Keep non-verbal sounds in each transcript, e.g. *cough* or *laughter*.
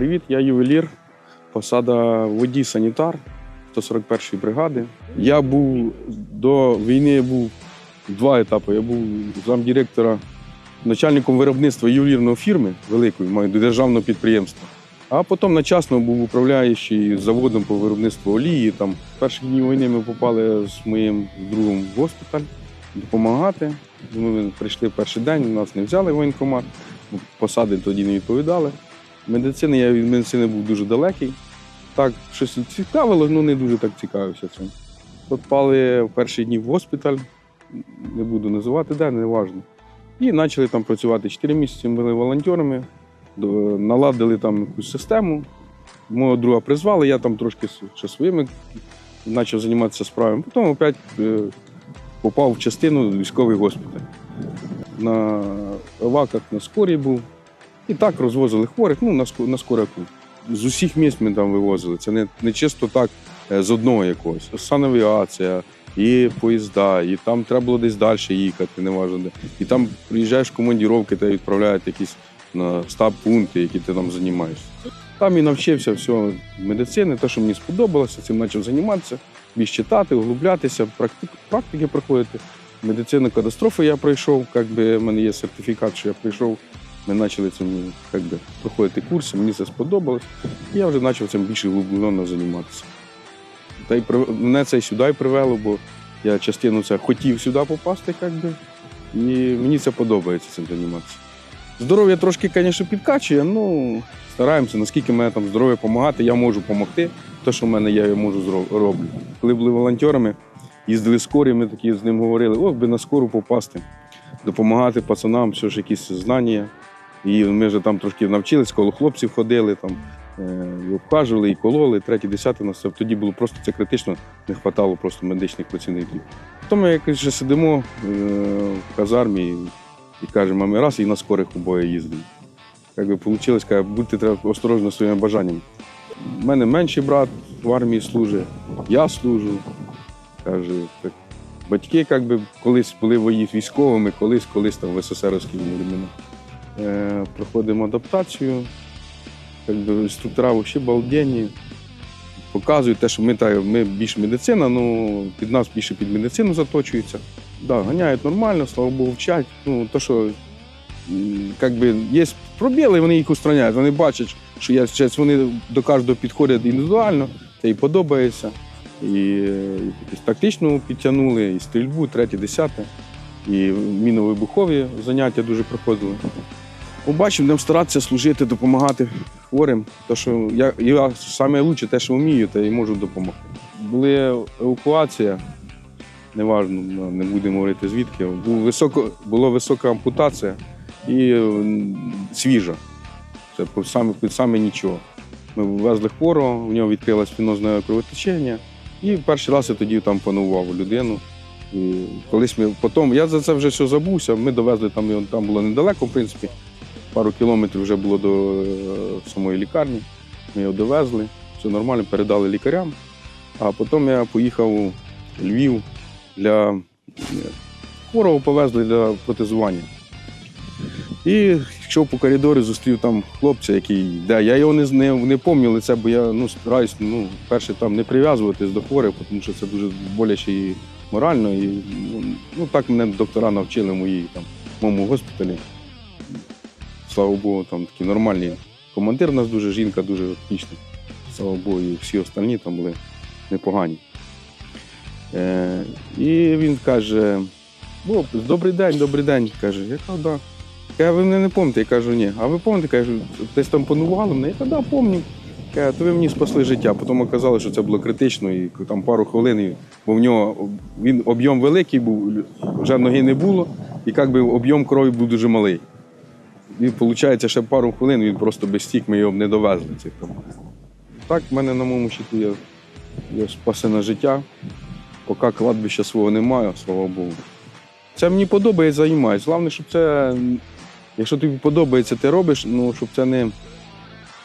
привіт, я ювелір, посада водій санітар 141-ї бригади. Я був до війни був два етапи. Я був замдиректора, начальником виробництва ювелірної фірми великої, маю державного підприємства. А потім начасно був управляючий заводом по виробництву олії. Там перші дні війни ми попали з моїм другом в госпіталь допомагати. Ми прийшли в перший день, нас не взяли воєнкомат, посади тоді не відповідали. Медицини я від медицини був дуже далекий. Так, щось цікавило, але не дуже так цікавився цим. Попали в перші дні в госпіталь, не буду називати, де, не важливо. І почали там працювати 4 місяці, ми були волонтерами, наладили там якусь систему. Мого друга призвали, я там трошки ще своїми почав займатися справами. Потім опять е, попав в частину військовий госпіталь. На еваках на скорі був. І так розвозили хворих, ну, на, на скоряку. З усіх місць ми там вивозили. Це не, не чисто так е, з одного якогось. Санавіація, і поїзда, і там треба було десь далі їхати, неважно де. І там приїжджаєш в командіровки, тебе відправляють якісь на стаб пункти, які ти там займаєшся. Там і навчився всього медицини, те, що мені сподобалося, цим почав займатися, більш читати, углублятися, практик, практики проходити. Медицину катастрофи я пройшов, як би в мене є сертифікат, що я пройшов. Ми почали цим як би, проходити курси, мені це сподобалось. І я вже почав цим більше глублено займатися. Та й мене це сюди привело, бо я частину це хотів сюди попасти, як би, і мені це подобається цим займатися. Здоров'я трошки, звісно, підкачує, ну стараємося, наскільки мене там здоров'я допомагати, я можу допомогти. Те, що в мене я можу роблю. Коли були волонтерами, їздили скорі, ми такі з ним говорили, ох, би на скору попасти, допомагати пацанам, все ж якісь знання. І ми вже там трошки навчились, коло хлопців ходили, там, е, і обхажували, і кололи, третій, десятий нас. Тоді було просто це критично, не вистачало просто медичних працівників. Потім ми якось сидимо е, в казармі і, кажемо, а ми раз і на скорих обоє їздимо. Як би вийшло, каже, будьте треба осторожні своїми бажаннями. У мене менший брат в армії служить, я служу. Каже, так, батьки як би, колись були військовими, колись, колись там в СССРській времена. Е, проходимо адаптацію. Би, інструктора взагалі балденні. Показують те, що ми, та, ми більш медицина, ну під нас більше під медицину заточуються. Да, ганяють нормально, слава Богу, вчать. Ну, то, що м, би, є пробіли, вони їх устраняють. Вони бачать, що щось, вони до кожного підходять індивідуально, це їй подобається. І, е, і тактичну підтягнули, і стрільбу, третє, десяте, і мінно-вибухові заняття дуже проходили. Побачив, будемо старатися служити, допомагати хворим. То, що я, я саме те, що вмію, те і можу допомогти. Була евакуація, неважно, ну, не будемо говорити звідки. Був високо, була висока ампутація і свіжа. Це саме, саме нічого. Ми везли хворого, у нього відкрилось венозне кровотечення. І перший раз я тоді там панував людину. І колись ми потім, я за це вже все забувся. Ми довезли там, його- там було недалеко, в принципі, пару кілометрів вже було до е, самої лікарні. Ми його довезли, все нормально, передали лікарям. А потім я поїхав у Львів для е, хворого повезли для протезування. І йшов по коридорі, зустрів там хлопця, який йде. Я його не, не, не пам'ятаю лице, бо я ну, стараюсь ну, перше там не прив'язуватись до хворих, тому що це дуже боляче і морально. І, ну, так мене доктора навчили мої там, моєму госпіталі. Слава Богу, там такі нормальні. Командир у нас дуже жінка, дуже отлічна. Слава Богу, і всі остальні там були непогані. Е, і він каже: Боб, добрий день, добрий день. Каже, я кажу, да. Каже, ви мене не пам'ятаєте? Я кажу, ні. А ви пам'ятаєте, кажу, десь там панували мене? Я кажу, да, пам'ятаю. Каже, то ви мені спасли життя. Потім оказалось, що це було критично, і там пару хвилин, бо в нього він об'єм великий був, вже ноги не було, і як би об'єм крові був дуже малий. І виходить, ще пару хвилин він просто без стік, ми його не довезли. Цих там. Так, в мене на моєму щиті є, є спасене життя. Поки кладбища свого немає, слава Богу. Це мені подобається, займаюся. Головне, щоб це, якщо тобі подобається, ти робиш, ну щоб це не.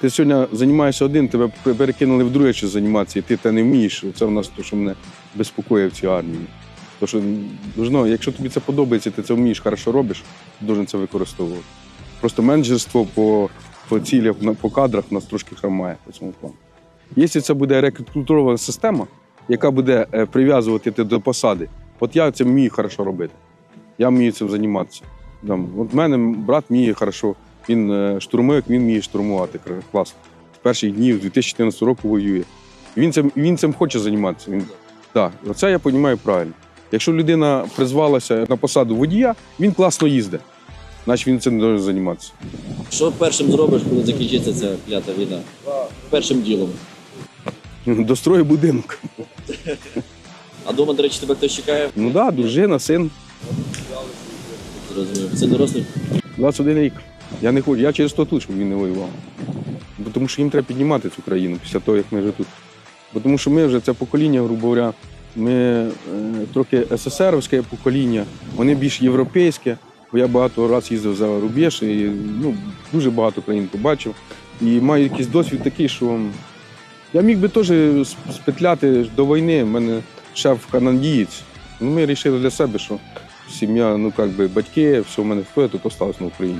Ти сьогодні займаєшся один, тебе перекинули в друге щось займатися, і ти те не вмієш. Це в нас те, що мене безпокоїть в цій армії. То, що, должно, якщо тобі це подобається, ти це вмієш, хорошо робиш, ти должен це використовувати. Просто менеджерство по по цілях, по кадрах нас трошки хромає по цьому плану. Якщо це буде рекрутурована система, яка буде е, прив'язувати тебе до посади, от я це вмію хорошо робити. Я вмію цим займатися. Там, от мене брат вміє хорошо, він е, штурмовик, він вміє штурмувати класно. З перших днів 2014 року воює. Він цим, він цим хоче займатися. Він, так, оце я розумію правильно. Якщо людина призвалася на посаду водія, він класно їздить. Значить він цим може займатися. Що першим зробиш, коли закінчиться ця клята війна? Першим ділом. *laughs* Дострою будинок. А дома, до речі, тебе хтось чекає? Ну так, да, дружина, син, Зрозумів. Це дорослий. 21 рік. Я не хочу. Я через то тут, щоб він не воював. Бо тому що їм треба піднімати цю країну після того, як ми вже тут. Бо тому що ми вже це покоління, грубо говоря, ми е, трохи СССРівське покоління, вони більш європейське. Я багато разів їздив за рубеж і ну, дуже багато країн побачив. І маю якийсь досвід такий, що я міг би теж спетляти до війни. У мене шеф канадієць. Ну, ми вирішили для себе, що сім'я, ну як батьки, все в мене входить, то осталось на Україні.